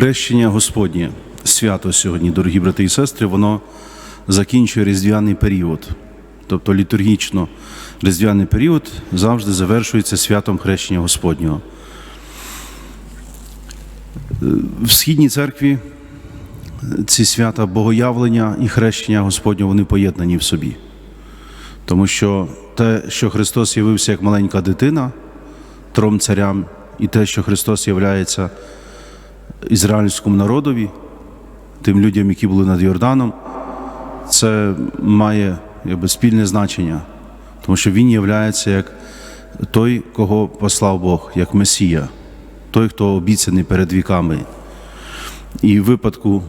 Хрещення Господнє свято сьогодні, дорогі брати і сестри, воно закінчує різдвяний період. Тобто літургічно різдвяний період завжди завершується святом хрещення Господнього. В східній церкві ці свята богоявлення і хрещення Господнього вони поєднані в собі. Тому що те, що Христос явився як маленька дитина тром царям, і те, що Христос являється ізраїльському народові, тим людям, які були над Йорданом, це має якби, спільне значення, тому що Він являється як той, кого послав Бог, як Месія, той, хто обіцяний перед віками. І в випадку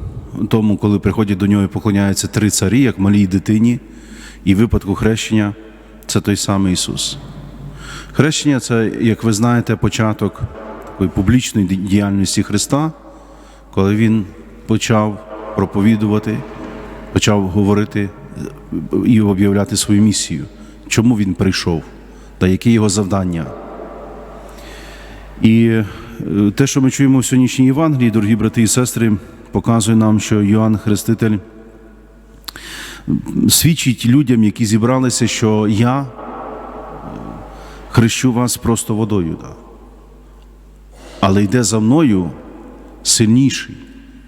тому, коли приходять до нього і поклоняються три царі, як малій дитині, і в випадку хрещення це той самий Ісус. Хрещення це, як ви знаєте, початок такої публічної діяльності Христа, коли Він почав проповідувати, почав говорити і об'являти свою місію, чому він прийшов, та яке його завдання. І е, те, що ми чуємо в сьогоднішній Євангелії, дорогі брати і сестри, показує нам, що Йоанн Хреститель свідчить людям, які зібралися, що я хрещу вас просто водою. Але йде за мною сильніший,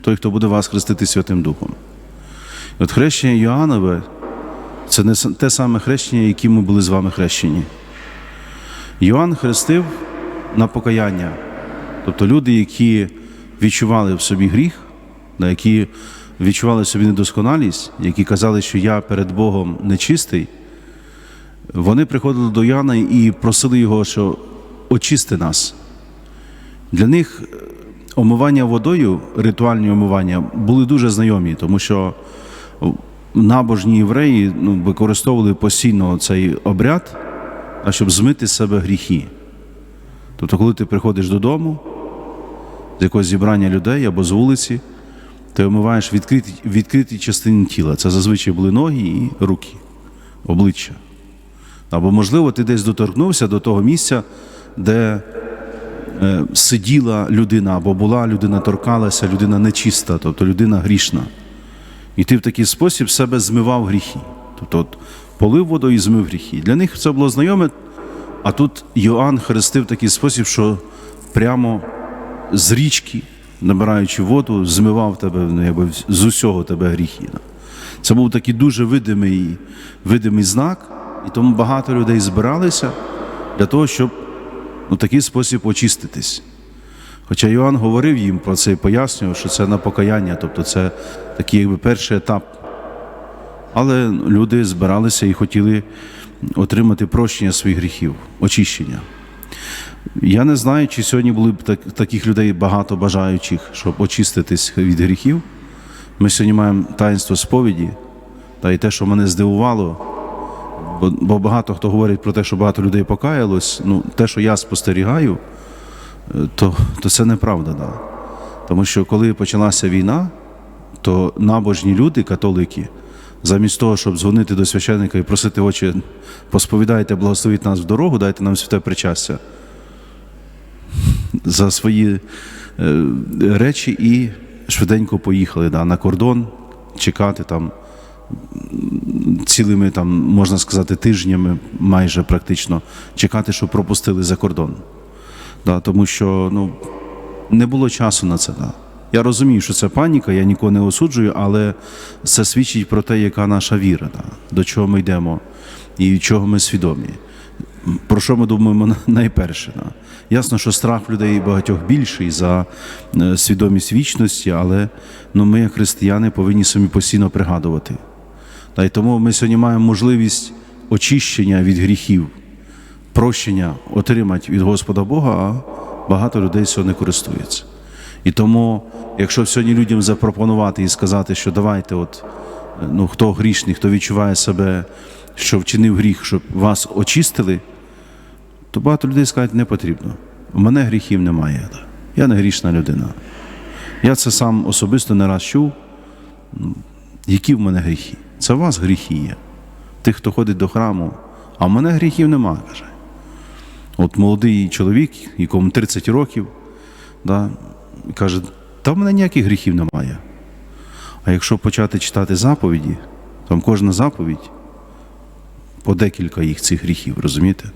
той, хто буде вас хрестити Святим Духом. І от хрещення Йоаннове це не те саме хрещення, яким ми були з вами хрещені. Йоанн хрестив на покаяння. Тобто люди, які відчували в собі гріх, да, які відчували в собі недосконалість, які казали, що я перед Богом нечистий, вони приходили до Яна і просили його, що очисти нас. Для них омивання водою, ритуальні омивання, були дуже знайомі, тому що набожні євреї ну, використовували постійно цей обряд, а щоб змити з себе гріхи. Тобто, коли ти приходиш додому з якогось зібрання людей або з вулиці, ти омиваєш відкриті, відкриті частини тіла. Це зазвичай були ноги і руки, обличчя. Або, можливо, ти десь доторкнувся до того місця, де сиділа людина, або була людина, торкалася, людина нечиста, тобто людина грішна. І ти в такий спосіб себе змивав гріхи. Тобто от, полив водою і змив гріхи. Для них це було знайоме, а тут Йоанн хрестив в такий спосіб, що прямо з річки, набираючи воду, змивав тебе ну, якби, з усього тебе гріхи. Це був такий дуже видимий, видимий знак, і тому багато людей збиралися для того, щоб у такий спосіб очиститись. Хоча Йоанн говорив їм про це і пояснював, що це на покаяння, тобто це такий якби перший етап. Але люди збиралися і хотіли отримати прощення своїх гріхів, очищення. Я не знаю, чи сьогодні були б так- таких людей багато бажаючих, щоб очиститись від гріхів. Ми сьогодні маємо таїнство сповіді, та й те, що мене здивувало, бо, бо багато хто говорить про те, що багато людей покаялось. Ну, те, що я спостерігаю, е, то, то це неправда. Да. Тому що коли почалася війна, то набожні люди, католики, замість того, щоб дзвонити до священника і просити очі, посповідайте, благословіть нас в дорогу, дайте нам святе причастя за свої е, речі і швиденько поїхали да, на кордон чекати там цілими, там, можна сказати, тижнями майже практично чекати, щоб пропустили за кордон. Да, тому що ну, не було часу на це. Да. Я розумію, що це паніка, я нікого не осуджую, але це свідчить про те, яка наша віра, да, до чого ми йдемо і чого ми свідомі. Про що ми думаємо найперше? Да. Ясно, що страх в людей багатьох більший за е, свідомість вічності, але ну, ми, як християни, повинні собі постійно пригадувати. Та й тому ми сьогодні маємо можливість очищення від гріхів, прощення отримати від Господа Бога, а багато людей цього не користуються. І тому, якщо сьогодні людям запропонувати і сказати, що давайте, от, ну, хто грішний, хто відчуває себе, що вчинив гріх, щоб вас очистили, то багато людей скажуть, не потрібно. У мене гріхів немає. Я не грішна людина. Я це сам особисто не раз чув. Ну, Які в мене гріхи? Це у вас гріхи є. Тих, хто ходить до храму, а в мене гріхів немає, каже. От молодий чоловік, якому 30 років, да, каже, та в мене ніяких гріхів немає. А якщо почати читати заповіді, там кожна заповідь по декілька їх цих гріхів, розумієте?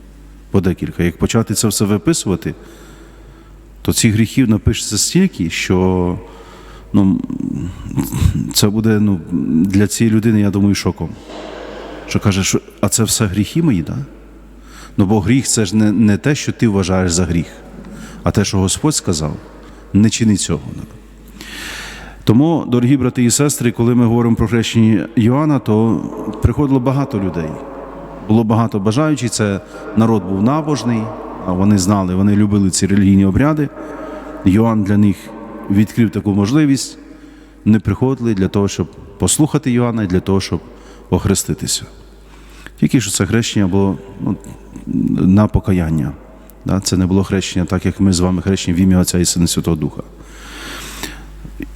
По декілька. Як почати це все виписувати, то цих гріхів напишеться стільки, що ну, це буде ну, для цієї людини, я думаю, шоком. Що каже, що, а це все гріхи мої? Да? Ну бо гріх це ж не, не те, що ти вважаєш за гріх, а те, що Господь сказав, не чини цього. Тому, дорогі брати і сестри, коли ми говоримо про хрещення Йоанна, то приходило багато людей. Було багато бажаючих, це народ був набожний, а вони знали, вони любили ці релігійні обряди. Йоанн для них відкрив таку можливість. Вони приходили для того, щоб послухати Йоанна і для того, щоб охреститися. Тільки що це хрещення було ну, на покаяння. Да? Це не було хрещення, так як ми з вами хрещені в ім'я Отця і Сина Святого Духа.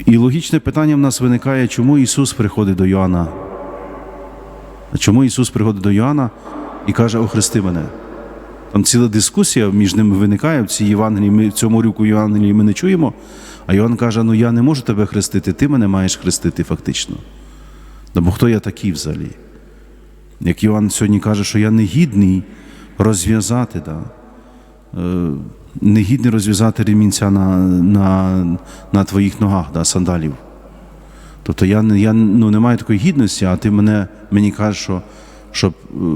І логічне питання в нас виникає, чому Ісус приходить до Йоанна? Чому Ісус приходить до Йоанна і каже, охрести мене? Там ціла дискусія між ними виникає в цій Євангелії, ми в цьому рюку Євангелії ми не чуємо. А Йоанн каже: ну я не можу тебе хрестити, ти мене маєш хрестити фактично. Да, бо хто я такий взагалі? Як Йоанн сьогодні каже, що я не гідний розв'язати, да, е, не гідний розв'язати ремінця на, на, на твоїх ногах, да, сандалів. Тобто я, я ну, не маю такої гідності, а ти мене, мені кажеш, що, щоб,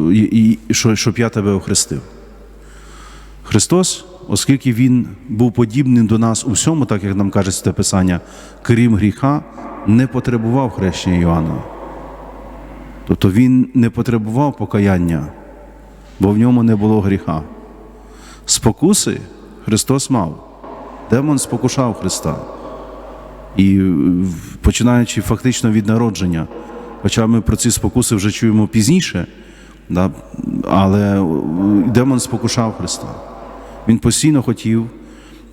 е, і, і, що, щоб я тебе охрестив. Христос, оскільки Він був подібний до нас у всьому, так як нам каже це Писання, крім гріха, не потребував хрещення Йоанна. Тобто Він не потребував покаяння, бо в ньому не було гріха. Спокуси Христос мав. Демон спокушав Христа. І е, починаючи фактично від народження, хоча ми про ці спокуси вже чуємо пізніше, да, але е, демон спокушав Христа. Він постійно хотів,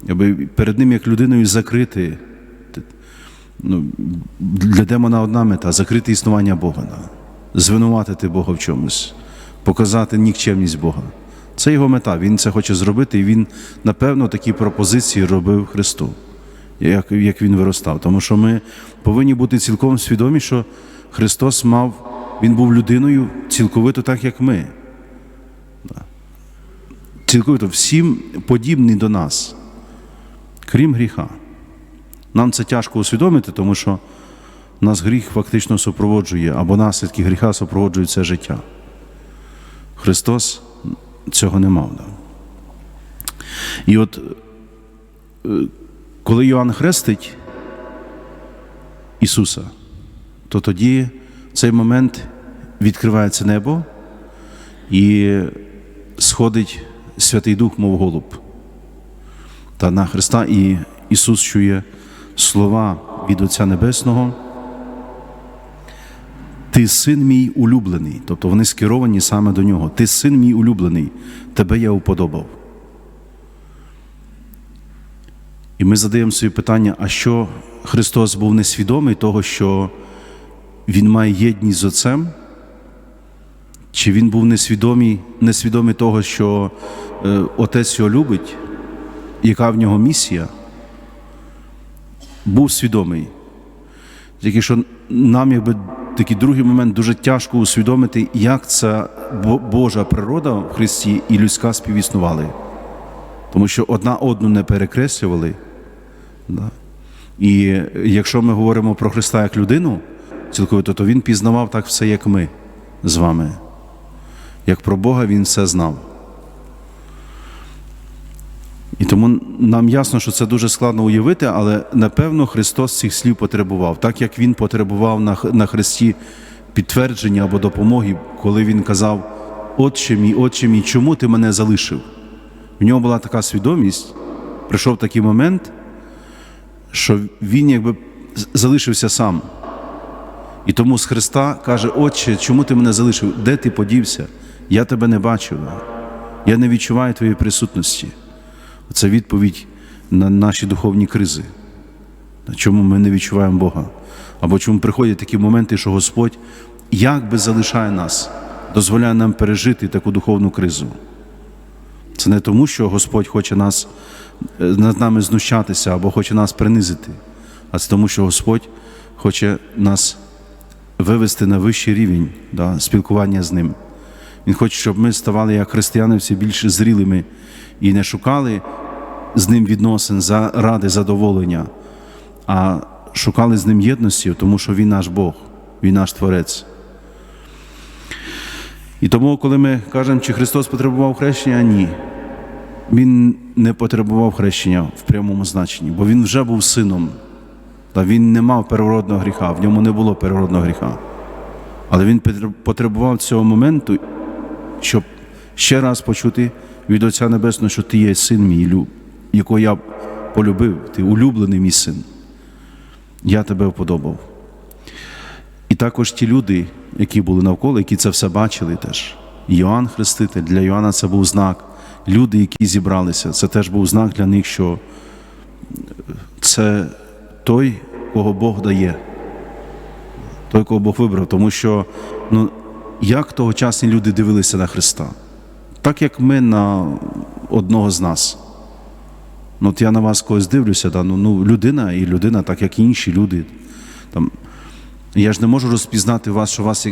аби перед ним як людиною закрити. Ну, для демона одна мета закрити існування Бога, звинуватити Бога в чомусь, показати нікчемність Бога. Це його мета. Він це хоче зробити, і він, напевно, такі пропозиції робив Христу, як, як він виростав. Тому що ми повинні бути цілком свідомі, що Христос мав, Він був людиною цілковито так, як ми. Цілковито всім подібний до нас, крім гріха. Нам це тяжко усвідомити, тому що нас гріх фактично супроводжує, або наслідки гріха супроводжують це життя. Христос цього не мав. Да? І от е, коли Йоанн хрестить Ісуса, то тоді в цей момент відкривається небо і сходить Святий Дух, мов голуб. Та на Христа і Ісус чує слова від Отця Небесного. Ти син мій улюблений, тобто вони скеровані саме до нього. Ти син мій улюблений, тебе я уподобав. І ми задаємо собі питання, а що Христос був несвідомий того, що Він має єдність з Отцем? Чи Він був несвідомий, несвідомий того, що е, Отець його любить, яка в нього місія? Був свідомий. Тільки що нам, якби такий другий момент, дуже тяжко усвідомити, як ця Божа природа в Христі і людська співіснували. Тому що одна одну не перекреслювали. Да? І якщо ми говоримо про Христа як людину, цілковито, то Він пізнавав так все, як ми з вами. Як про Бога Він все знав. І тому нам ясно, що це дуже складно уявити, але напевно Христос цих слів потребував, так як Він потребував на, на Христі підтвердження або допомоги, коли Він казав: Отче мій, Отче мій, чому ти мене залишив? В нього була така свідомість, прийшов такий момент, що він якби залишився сам. І тому з Христа каже: Отче, чому ти мене залишив? Де ти подівся? Я тебе не бачив. Я не відчуваю твоєї присутності. Це відповідь на наші духовні кризи. Чому ми не відчуваємо Бога? Або чому приходять такі моменти, що Господь як би залишає нас, дозволяє нам пережити таку духовну кризу. Це не тому, що Господь хоче нас, е, над нами знущатися або хоче нас принизити, а це тому, що Господь хоче нас вивести на вищий рівень да, спілкування з ним. Він хоче, щоб ми ставали як християни всі більш зрілими і не шукали з ним відносин заради задоволення, а шукали з ним єдності, тому що він наш Бог, він наш Творець. І тому, коли ми кажемо, чи Христос потребував хрещення, ні. Він не потребував хрещення в прямому значенні, бо він вже був сином. Та він не мав первородного гріха, в ньому не було первородного гріха. Але він потребував цього моменту, щоб ще раз почути від Отця Небесного, що ти є син мій, якого я полюбив, ти улюблений мій син. Я тебе вподобав. І також ті люди, які були навколо, які це все бачили теж. Йоанн Хреститель, для Йоанна це був знак. Люди, які зібралися, це теж був знак для них, що це той, кого Бог дає, той, кого Бог вибрав. Тому що ну, як тогочасні люди дивилися на Христа, так як ми на одного з нас. Ну, от я на вас когось дивлюся, да, ну, ну, людина і людина, так як і інші люди. Там, я ж не можу розпізнати вас, що вас,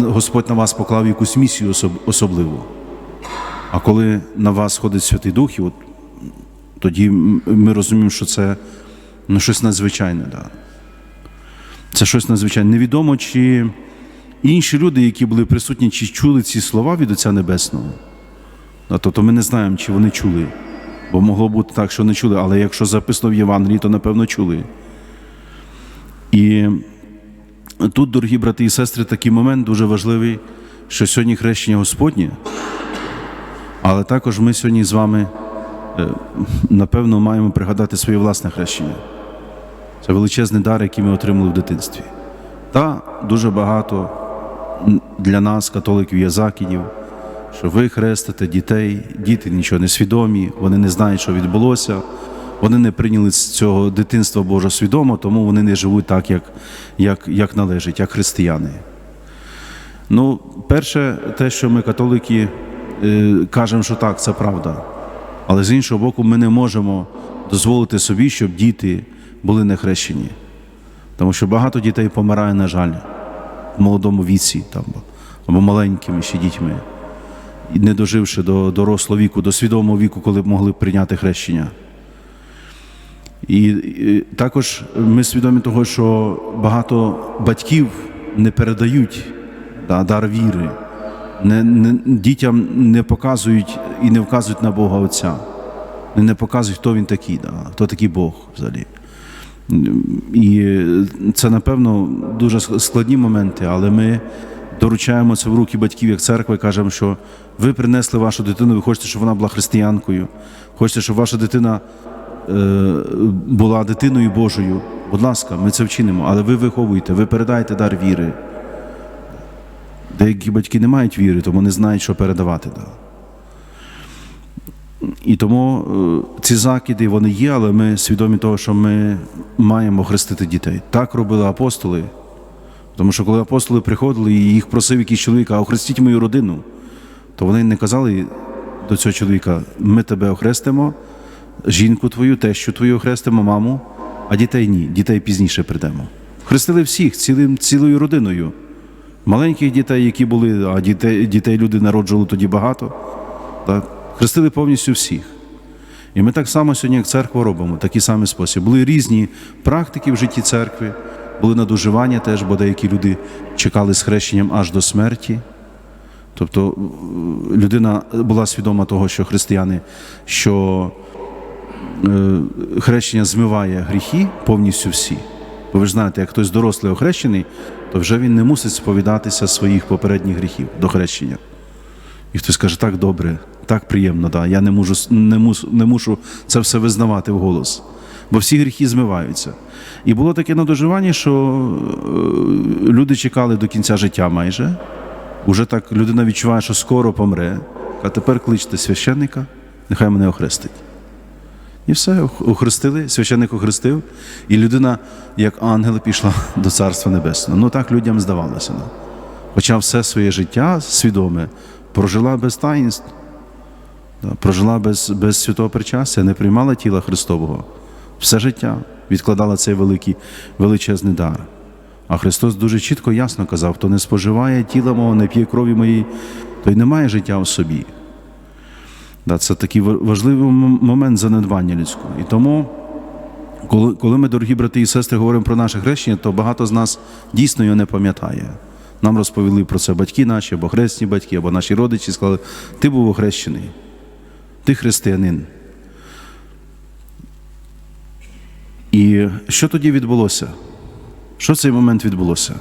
Господь на вас поклав якусь місію особ- особливу. А коли на вас ходить Святий Дух, і от, тоді ми розуміємо, що це ну, щось надзвичайне. Да. Це щось надзвичайне. Невідомо, чи інші люди, які були присутні, чи чули ці слова від Отця Небесного. Да, тобто ми не знаємо, чи вони чули. Бо могло бути так, що не чули, але якщо записано в Євангелії, то напевно чули. І тут, дорогі брати і сестри, такий момент дуже важливий, що сьогодні хрещення Господнє, але також ми сьогодні з вами, е, напевно, маємо пригадати своє власне хрещення. Це величезний дар, який ми отримали в дитинстві. Та дуже багато для нас, католиків, є закидів, що ви хрестите дітей, діти нічого не свідомі, вони не знають, що відбулося. Вони не прийняли з цього дитинства Божого свідомо, тому вони не живуть так, як, як, як належить, як християни. Ну, перше, те, що ми, католики, е, кажемо, що так, це правда. Але з іншого боку, ми не можемо дозволити собі, щоб діти були не хрещені. Тому що багато дітей помирає, на жаль, в молодому віці там, або маленькими ще дітьми, і не доживши до дорослого віку, до свідомого віку, коли б могли б прийняти хрещення. І, і також ми свідомі того, що багато батьків не передають да, дар віри, не, не, дітям не показують і не вказують на Бога Отця. Не, показують, хто він такий, да, хто такий Бог взагалі. І це, напевно, дуже складні моменти, але ми доручаємо це в руки батьків як церква і кажемо, що ви принесли вашу дитину, ви хочете, щоб вона була християнкою, хочете, щоб ваша дитина е, була дитиною Божою. Будь ласка, ми це вчинимо, але ви виховуєте, ви передаєте дар віри. Деякі батьки не мають віри, тому не знають, що передавати. І тому е, ці закиди вони є, але ми свідомі того, що ми маємо хрестити дітей. Так робили апостоли. Тому що коли апостоли приходили і їх просив якийсь чоловік, а охрестіть мою родину, то вони не казали до цього чоловіка: ми тебе охрестимо, жінку твою, тещу твою охрестимо, маму, а дітей ні, дітей пізніше прийдемо. Хрестили всіх цілим, цілою родиною. Маленьких дітей, які були, а дітей, дітей люди народжували тоді багато. Так? Хрестили повністю всіх. І ми так само сьогодні, як церква, робимо, такий самий спосіб. Були різні практики в житті церкви, були надуживання теж, бо деякі люди чекали з хрещенням аж до смерті. Тобто е, людина була свідома того, що християни, що е, хрещення змиває гріхи повністю всі. Бо ви ж знаєте, як хтось дорослий охрещений, то вже він не мусить сповідатися своїх попередніх гріхів до хрещення. І хтось каже, так добре, так приємно, да. я не можу, не, мус, не мушу це все визнавати вголос, бо всі гріхи змиваються. І було таке надоживання, що е, люди чекали до кінця життя майже. Уже так людина відчуває, що скоро помре, а тепер кличте священника, нехай мене охрестить. І все, охрестили, священник охрестив, і людина, як ангел, пішла до Царства Небесного. Ну так людям здавалося. Хоча все своє життя свідоме прожила без таїнств, прожила без, без святого причастя, не приймала тіла Христового все життя. відкладала цей великий величезний дар. А Христос дуже чітко ясно казав: хто не споживає тіла мого, не п'є крові моєї, той не має життя в собі. Це такий важливий момент занедбання людського. І тому, коли, ми, дорогі брати і сестри, говоримо про наше хрещення, то багато з нас дійсно його не пам'ятає. Нам розповіли про це батьки наші, або хресні батьки, або наші родичі, сказали, ти був охрещений, ти християнин. І що тоді відбулося? Що в цей момент відбулося?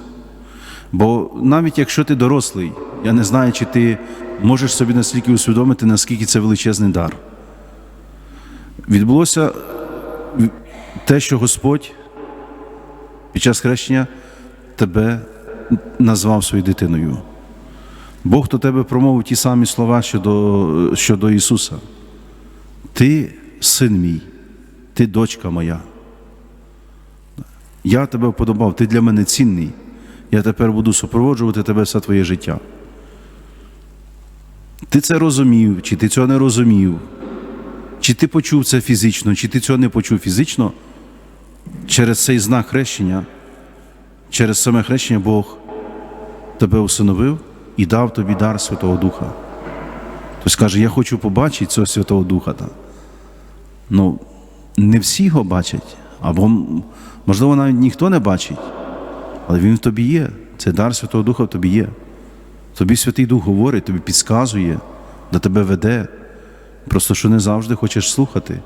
Бо навіть якщо ти дорослий, я не знаю, чи ти можеш собі настільки усвідомити, наскільки це величезний дар. Відбулося те, що Господь під час хрещення тебе назвав своєю дитиною. Бог до тебе промовив ті самі слова щодо, щодо Ісуса. Ти син мій, ти дочка моя. Я тебе вподобав, ти для мене цінний. Я тепер буду супроводжувати тебе все твоє життя. Ти це розумів, чи ти цього не розумів, чи ти почув це фізично, чи ти цього не почув фізично, через цей знак хрещення, через саме хрещення Бог тебе усиновив і дав тобі дар Святого Духа. Тобто каже, я хочу побачити цього Святого Духа. Ну, не всі його бачать, або, можливо, навіть ніхто не бачить, але він в тобі є. Цей дар Святого Духа в тобі є. Тобі Святий Дух говорить, тобі підказує, до тебе веде. Просто що не завжди хочеш слухати.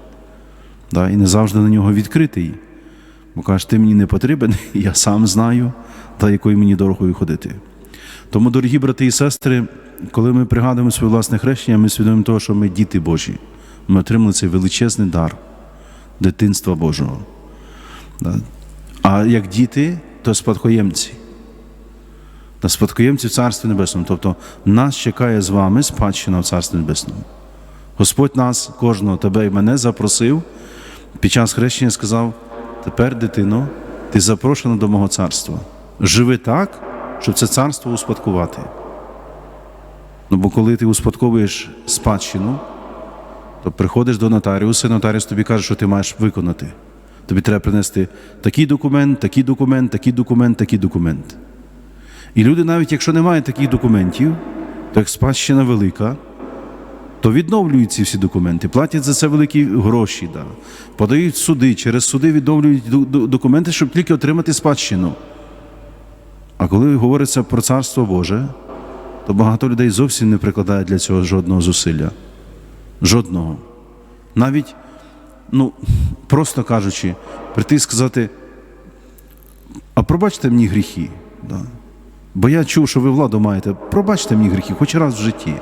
Да? І не завжди на нього відкритий. Бо кажеш, ти мені не потрібен, я сам знаю, та якою мені дорогою ходити. Тому, дорогі брати і сестри, коли ми пригадуємо своє власне хрещення, ми свідомі того, що ми діти Божі. Ми отримали цей величезний дар дитинства Божого. А як діти, то спадкоємці. Та спадкоємці в Царстві Небесному. Тобто нас чекає з вами спадщина в Царстві Небесному. Господь нас, кожного тебе і мене запросив під час хрещення сказав: тепер, дитино, ти запрошена до мого царства. Живи так, щоб це царство успадкувати. Ну, бо коли ти успадковуєш спадщину, то приходиш до нотаріуса, і нотаріус тобі каже, що ти маєш виконати. Тобі треба принести такий документ, такий документ, такий документ, такий документ. І люди, навіть якщо не мають таких документів, то як спадщина велика, то відновлюють ці всі документи, платять за це великі гроші, да. подають суди, через суди відновлюють документи, щоб тільки отримати спадщину. А коли говориться про Царство Боже, то багато людей зовсім не прикладають для цього жодного зусилля. Жодного. Навіть, ну, просто кажучи, прийти і сказати, а пробачте мені гріхи. Да. Бо я чув, що ви владу маєте, пробачте мені гріхи, хоч раз в житті.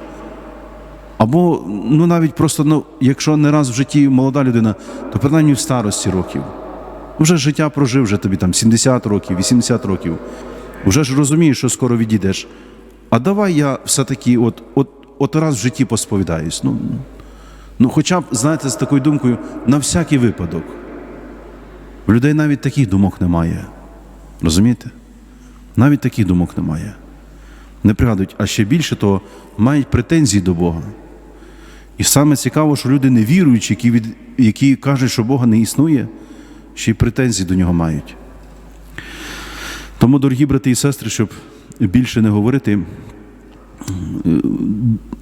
Або, ну навіть просто, ну, якщо не раз в житті молода людина, то принаймні в старості років. Вже життя прожив, вже тобі там 70 років, 80 років. Вже ж розумієш, що скоро відійдеш. А давай я все-таки от, от, от раз в житті посповідаюсь. Ну, ну, хоча б, знаєте, з такою думкою, на всякий випадок. В людей навіть таких думок немає. Розумієте? Навіть таких думок немає. Не пригадують, а ще більше то мають претензії до Бога. І саме цікаво, що люди невіруючі, які, від, які кажуть, що Бога не існує, ще й претензії до нього мають. Тому, дорогі брати і сестри, щоб більше не говорити,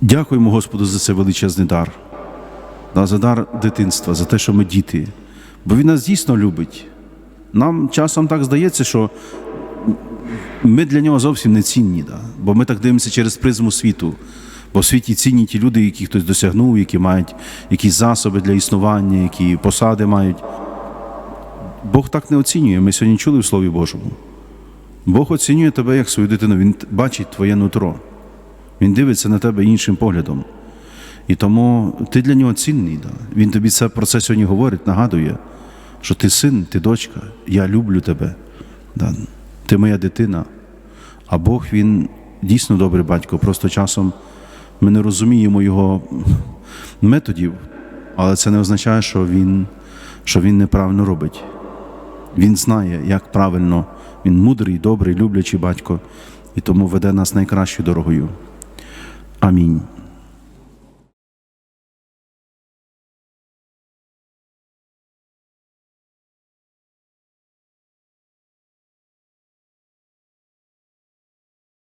дякуємо Господу за цей величезний дар, за дар дитинства, за те, що ми діти. Бо Він нас дійсно любить. Нам часом так здається, що ми для нього зовсім не цінні, да? бо ми так дивимося через призму світу. Бо в світі цінні ті люди, які хтось досягнув, які мають якісь засоби для існування, які посади мають. Бог так не оцінює. Ми сьогодні чули в Слові Божому. Бог оцінює тебе як свою дитину, Він бачить твоє нутро. Він дивиться на тебе іншим поглядом. І тому ти для нього цінний. Да? Він тобі це про це сьогодні говорить, нагадує, що ти син, ти дочка, я люблю тебе. Да? Ти моя дитина. А Бог він дійсно добрий батько. Просто часом ми не розуміємо його методів, але це не означає, що він, що він неправильно робить. Він знає, як правильно, він мудрий, добрий, люблячий батько, і тому веде нас найкращою дорогою. Амінь.